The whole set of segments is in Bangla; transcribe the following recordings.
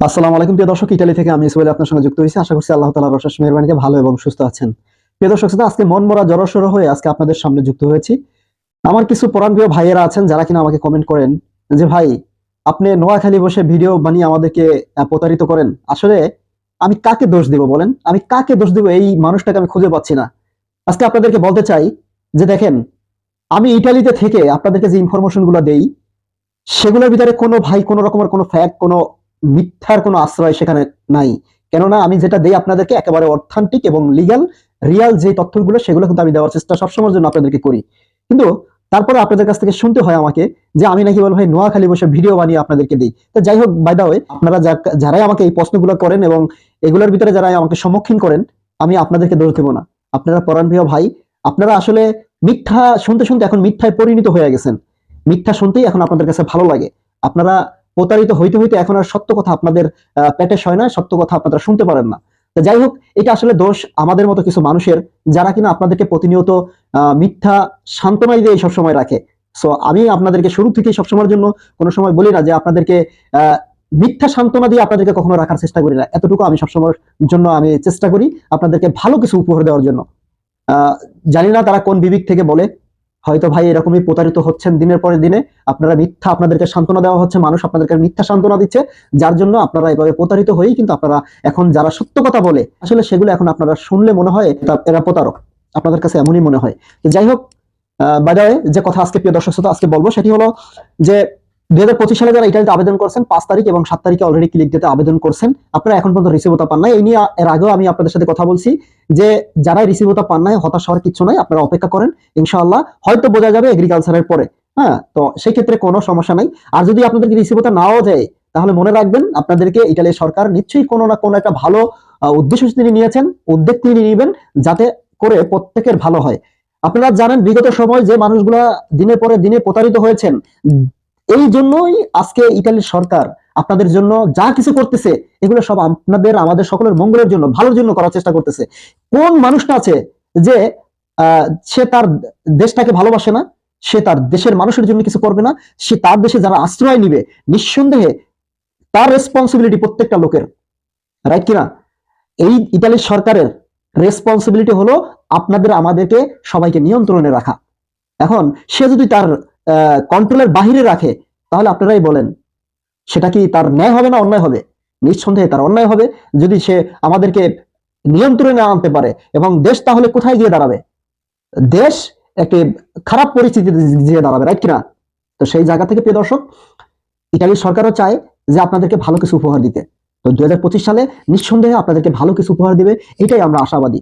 আসসালামু আলাইকুম প্রিয় দর্শক। ইটালি থেকে আমি ইসমাইল আপনার সঙ্গে যুক্ত হয়েছি। আশা করছি আল্লাহ তাআলার রশাস মেহরবানিতে ভালো এবং সুস্থ আছেন। প্রিয় দর্শক শ্রোতা, আজকে মন মরা জড়সড় হয়ে আজকে আপনাদের সামনে যুক্ত হয়েছি। আমার কিছু প্রিয় ভাইয়েরা আছেন যারা কিনা আমাকে কমেন্ট করেন যে ভাই আপনি নোয়াখালী বসে ভিডিও বানিয়ে আমাদেরকে প্রতারিত করেন। আসলে আমি কাকে দোষ দিব বলেন? আমি কাকে দোষ দিব এই মানুষটাকে আমি খুঁজে পাচ্ছি না। আজকে আপনাদেরকে বলতে চাই যে দেখেন আমি ইটালিতে থেকে আপনাদেরকে যে ইনফরমেশনগুলো দেই সেগুলোর ভিতরে কোনো ভাই কোনো রকমের কোনো ফ্যাক্ট কোনো মিথ্যার কোনো আশ্রয় সেখানে নাই। কেননা আমি যেটা দেই আপনাদেরকে একেবারে অর্থান্তিক এবং লিগ্যাল রিয়াল যে তথ্যগুলো, সেগুলো কিন্তু আমি দেওয়ার চেষ্টা সবসময়ের জন্য আপনাদেরকে করি। কিন্তু তারপরে আপনাদের কাছ থেকে শুনতে হয় আমাকে যে আমি নাকি বল ভাই নোয়াখালী বসে ভিডিও বানিয়ে আপনাদেরকে দিই। তো যাই হোক বাই দা আপনারা যারাই আমাকে এই প্রশ্নগুলো করেন এবং এগুলোর ভিতরে যারা আমাকে সম্মুখীন করেন, আমি আপনাদেরকে দোষ দেবো না। আপনারা পরাণপ্রিয় ভাই, আপনারা আসলে মিথ্যা শুনতে শুনতে এখন মিথ্যায় পরিণত হয়ে গেছেন। মিথ্যা শুনতেই এখন আপনাদের কাছে ভালো লাগে। আপনারা প্রতারিত হইতে হইতে এখন আর সত্য কথা আপনাদের পেটে সয় না, সত্য কথা আপনারা শুনতে পারেন না। তো যাই হোক, এটা আসলে দোষ আমাদের মতো কিছু মানুষের যারা কিনা আপনাদেরকে প্রতিনিয়ত মিথ্যা সান্ত্বনাই দিয়ে সবসময় রাখে। সো আমি আপনাদেরকে শুরু থেকেই সবসময়ের জন্য কোনো সময় বলি না যে আপনাদেরকে মিথ্যা সান্ত্বনা দিয়ে আপনাদেরকে কখনো রাখার চেষ্টা করি না। এতটুকু আমি সবসময়ের জন্য আমি চেষ্টা করি আপনাদেরকে ভালো কিছু উপহার দেওয়ার জন্য। জানি না তারা কোন বিবেক থেকে বলে হয়তো ভাই এরকমই প্রতারিত হচ্ছেন দিনের পরে দিনে। আপনারা মিথ্যা আপনাদেরকে সান্ত্বনা দেওয়া হচ্ছে, মানুষ আপনাদেরকে মিথ্যা সান্ত্বনা দিচ্ছে। যার জন্য আপনারা এভাবে প্রতারিত হয়েই কিন্তু আপনারা এখন যারা সত্য কথা বলে, আসলে সেগুলো এখন আপনারা শুনলে মনে হয় এরা প্রতারক। আপনাদের কাছে এমনই মনে হয়। যাই হোক বাজারে যে কথা আজকে প্রিয় দর্শক আজকে বলব সেটি হলো যে দুই হাজার পঁচিশ সালে যারা ইটালিতে আবেদন করছেন, পাঁচ তারিখ এবং সাত তারিখে অলরেডি ক্লিক দিতে আবেদন করছেন। আপনারা এখন পর্যন্ত পান নাই। এই নিয়ে এর আগেও আমি আপনাদের সাথে কথা বলছি যে যারা পান নাই, হতাশ হওয়ার কিছু নাই, আপনারা অপেক্ষা করেন হয়তো বোঝা যাবে এগ্রিকালচারের পরে। হ্যাঁ তো কোনো সমস্যা নাই। আর যদি আপনাদেরকে রিসিভতা নাও তাহলে মনে রাখবেন আপনাদেরকে সরকার নিশ্চয়ই কোনো না কোনো একটা ভালো উদ্দেশ্য তিনি নিয়েছেন, উদ্যোগ তিনি নেবেন যাতে করে প্রত্যেকের ভালো হয়। আপনারা জানেন বিগত সময় যে মানুষগুলা দিনের পরে দিনে প্রতারিত হয়েছেন এই জন্যই আজকে ইতালির সরকার আপনাদের জন্য যা কিছু করতেছে, এগুলো সব আপনাদের, আমাদের সকলের মঙ্গলের জন্য, ভালোর জন্য করার চেষ্টা করতেছে। কোন মানুষটা আছে যে সে তার দেশটাকে ভালোবাসে না, সে তার দেশের মানুষের জন্য কিছু করবে না, সে তার দেশে যারা আশ্রয় নিবে, নিঃসন্দেহে তার রেসপন্সিবিলিটি প্রত্যেকটা লোকের রাইট কিনা? এই ইতালির সরকারের রেসপন্সিবিলিটি হলো আপনাদের, আমাদেরকে সবাইকে নিয়ন্ত্রণে রাখা। এখন সে যদি তার কন্ট্রোলের বাহিরে রাখে, তাহলে আপনারাই বলেন, সেটা কি তার ন্যায় হবে না অন্যায় হবে? নিঃসন্দেহে তার অন্যায় হবে। যদি সে আমাদেরকে নিয়ন্ত্রণে আনতে পারে, এবং দেশ তাহলে কোথায় গিয়ে দাঁড়াবে? দেশ একটি খারাপ পরিস্থিতিতে গিয়ে দাঁড়াবে রাইট কিনা? তো সেই জায়গা থেকে, প্রিয় দর্শক ইটালির সরকারও চায় যে আপনাদেরকে ভালো কিছু উপহার দিতে। তো দুই হাজার পঁচিশ সালে নিঃসন্দেহে আপনাদেরকে ভালো কিছু উপহার দিবে, এটাই আমরা আশাবাদী।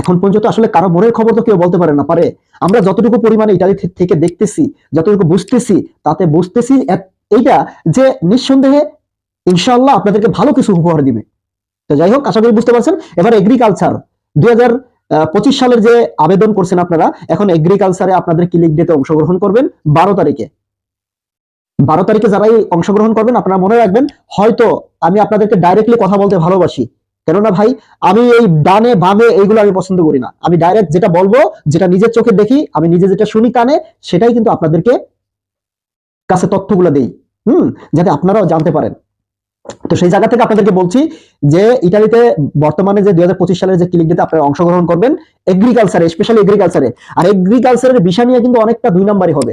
এখন পর্যন্ত আসলে কারও মনের খবর তো কেউ বলতে পারে না, পারে। আমরা যতটুকু পরিমাণে ইটালি থেকে দেখতেছি, যতটুকু বুঝতেছি, তাতে বুঝতেছি এইটা যে নিঃসন্দেহে ইনশাআল্লাহ আপনাদেরকে ভালো কিছু উপহার দিবে। তো যাই হোক, আশা করি বুঝতে পারছেন। এবার এগ্রিকালচার দুই পঁচিশ সালের যে আবেদন করছেন আপনারা, এখন এগ্রিকালচারে আপনাদের ক্লিক ডেতে অংশগ্রহণ করবেন? বারো তারিখে। বারো তারিখে যারাই অংশগ্রহণ করবেন, আপনারা মনে রাখবেন, হয়তো আমি আপনাদেরকে ডাইরেক্টলি কথা বলতে ভালোবাসি। কেননা ভাই, আমি এই ডানে বামে এইগুলো আমি পছন্দ করি না। আমি ডাইরেক্ট যেটা বলব, যেটা নিজের চোখে দেখি, আমি নিজে যেটা শুনি কানে, সেটাই কিন্তু আপনাদেরকে কাছে তথ্যগুলো দেই, হুম? যাতে আপনারাও জানতে পারেন। তো সেই জায়গা থেকে আপনাদেরকে বলছি যে, ইটালিতে বর্তমানে যে দুই সালের যে ক্লিক দিতে আপনারা অংশগ্রহণ করবেন এগ্রিকালচারে স্পেশালি এগ্রিকালচারে আর এগ্রিকালচারের বিষয় নিয়ে কিন্তু অনেকটা দুই নাম্বারই হবে।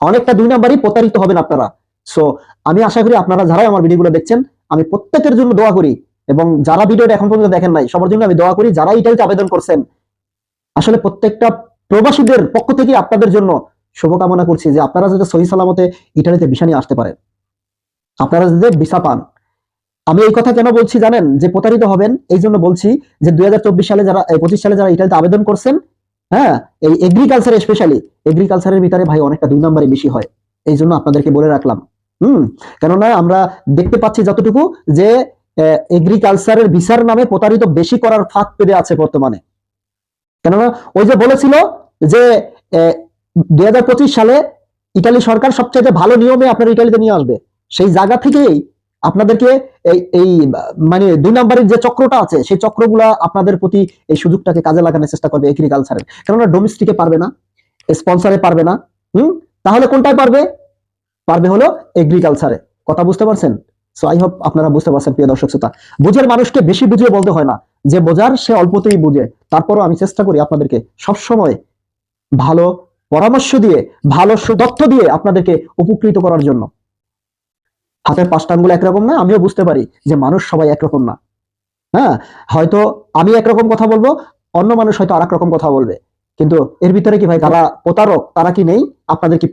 অনেকটা দুই নাম্বারই প্রতারিত হবেন আপনারা। সো আমি আশা করি আপনারা যারাই আমার ভিডিওগুলো দেখছেন, আমি প্রত্যেকের জন্য দোয়া করি এবং যারা ভিডিওটা এখন পর্যন্ত দেখেন নাই, সবার জন্য আমি দোয়া করি যারা ইটালিতে আবেদন করছেন, আসলে প্রত্যেকটা প্রবাসীদের পক্ষ থেকে আপনাদের জন্য শুভকামনা করছি যে আপনারা যাতে সহি সালামতে ইটালিতে ভিসা নিয়ে আসতে পারেন। আপনারা যাতে ভিসা পান। আমি এই কথা কেন বলছি জানেন? যে প্রতারিত হবেন, এই জন্য বলছি যে দুই হাজার চব্বিশ সালে যারা পঁচিশ সালে যারা ইটালিতে আবেদন করছেন হ্যাঁ এই এগ্রিকালচার স্পেশালি এগ্রিকালচারের ভিতরে ভাই অনেকটা দুই নম্বরে বেশি হয়। এই জন্য আপনাদেরকে বলে রাখলাম। হুম, কেননা আমরা দেখতে পাচ্ছি যতটুকু যে এগ্রিকালচারের ভিসার নামে প্রতারিত বেশি করার ফাঁক পেতে আছে বর্তমানে। কেননা, ওই যে বলেছিল যে দুই সালে ইটালি সরকার সবচাইতে ভালো নিয়মে আপনার ইটালিতে নিয়ে আসবে। সেই জায়গা থেকেই আপনাদেরকে এই এই মানে দুই নাম্বারের যে চক্রটা আছে, সেই চক্রগুলা আপনাদের প্রতি এই সুযোগটাকে কাজে লাগানোর চেষ্টা করবে এগ্রিকালচারের কেননা ডোমেস্টিকে পারবে না স্পন্সরে পারবে না, হুম? তাহলে কোনটায় পারবে? পারবে হলো এগ্রিকালচারে কথা বুঝতে পারছেন? সো আই হোপ আপনারা বুঝতে পারছেন, প্রিয় দর্শক শ্রোতা। বুঝের মানুষকে বেশি বুঝিয়ে বলতে হয় না। যে বোঝার, সে অল্পতেই বুঝে। তারপরও আমি চেষ্টা করি আপনাদেরকে সবসময় ভালো পরামর্শ দিয়ে, ভালো তথ্য দিয়ে আপনাদেরকে উপকৃত করার জন্য। হাতের পাঁচটা একরকম না? আমিও বুঝতে পারি যে মানুষ সবাই একরকম না। হ্যাঁ হয়তো আমি একরকম কথা বলব, অন্য মানুষ হয়তো আরেক রকম কথা বলবে। কিন্তু এর ভিতরে কি ভাই, তারা প্রতারক, তারা কি নেই? আপনাদের কি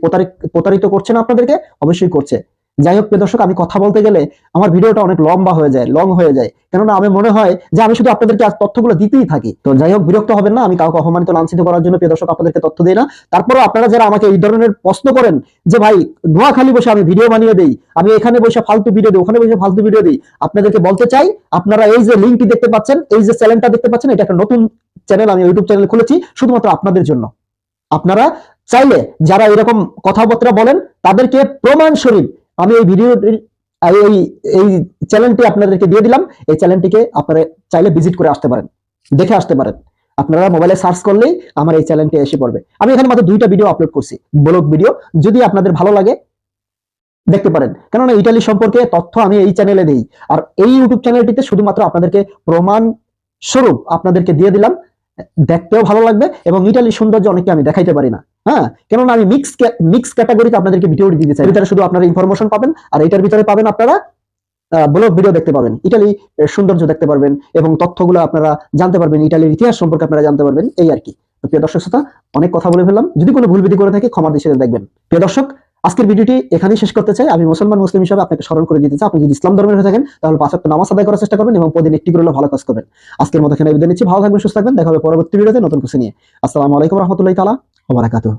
প্রতারিত করছে না আপনাদেরকে? অবশ্যই করছে। যাই হোক দর্শক, আমি কথা বলতে গেলে আমার ভিডিওটা অনেক লম্বা হয়ে যায় লং হয়ে যায়। কেননা আমি মনে হয় যে আমি শুধু আপনাদেরকে আজ তথ্যগুলো দিতেই থাকি। তো যাই হোক, বিরক্ত হবেন না, আমি কাউকে অপমানিত, লাঞ্ছিত করার জন্য দর্শক, আপনাদেরকে তথ্য দিই না। তারপরে আপনারা যারা আমাকে এই ধরনের প্রশ্ন করেন যে, ভাই, নোয়াখালী বসে আমি ভিডিও বানিয়ে দিই, আমি এখানে বসে ফালতু ভিডিও দিই, ওখানে বসে ফালতু ভিডিও দিই, আপনাদেরকে বলতে চাই, আপনারা এই যে লিঙ্কটি দেখতে পাচ্ছেন, এই যে চ্যানেলটা দেখতে পাচ্ছেন, এটা একটা নতুন চ্যানেল আমি ইউটিউব চ্যানেল খুলেছি, শুধুমাত্র আপনাদের জন্য। আপনারা চাইলে যারা এরকম কথাবার্তা বলেন, তাদেরকে প্রমাণ স্বরূপ আমি এই ভিডিও এই এই চ্যানেলটি আপনাদেরকে দিয়ে দিলাম। এই চ্যানেলটিকে আপনারা চাইলে ভিজিট করে আসতে পারেন, দেখে আসতে পারেন। আপনারা মোবাইলে সার্চ করলেই আমার এই চ্যানেলটি এসে পড়বে। আমি এখানে মাত্র দুইটা ভিডিও আপলোড করছি ব্লগ ভিডিও যদি আপনাদের ভালো লাগে, দেখতে পারেন। কেননা ইটালি সম্পর্কে তথ্য আমি এই চ্যানেলে দিই। আর এই ইউটিউব চ্যানেলটিতে শুধুমাত্র আপনাদেরকে প্রমাণ স্বরূপ আপনাদেরকে দিয়ে দিলাম। দেখতেও ভালো লাগবে এবং ইটালি সৌন্দর্য অনেককে আমি দেখাইতে পারি না। হ্যাঁ? কেননা আমি মিক্স মিক্স ক্যাটাগরিতে আপনাদেরকে ভিডিও দিতে চাই। ভিতরে শুধু আপনারা ইনফরমেশন পাবেন আর এটার ভিতরে পাবেন আপনারা ব্লগ ভিডিও দেখতে পাবেন ইটালি সৌন্দর্য দেখতে পারবেন এবং তথ্যগুলো আপনারা জানতে পারবেন ইটালির ইতিহাস সম্পর্কে আপনারা জানতে পারবেন, এই আর কি। প্রিয় দর্শক শ্রোতা, অনেক কথা বলে ফেললাম। যদি কোনো ভুল বিধি করে থাকে, ক্ষমা দৃষ্টিতে দেখবেন। প্রিয় দর্শক আজকের ভিডিওটি এখানেই শেষ করতে চাই। আমি মুসলমান, মুসলিম হিসাবে আপনাকে স্মরণ করে দিতে চাই। আপনি যদি ইসলাম ধর্মের হয়ে থাকেন, তাহলে পাঁচ ওয়াক্ত নামাজ আদায় করার চেষ্টা করবেন এবং প্রতিদিন একটি করলে ভালো কাজ করবেন। আজকের মতো এখানে বিদায় নিচ্ছি। ভালো থাকবেন, সুস্থ থাকবেন। দেখা হবে পরবর্তী ভিডিওতে নতুন কিছু নিয়ে। আসসালামু আলাইকুম রহমতুল্লাহ তালা ওবারাকাতুহ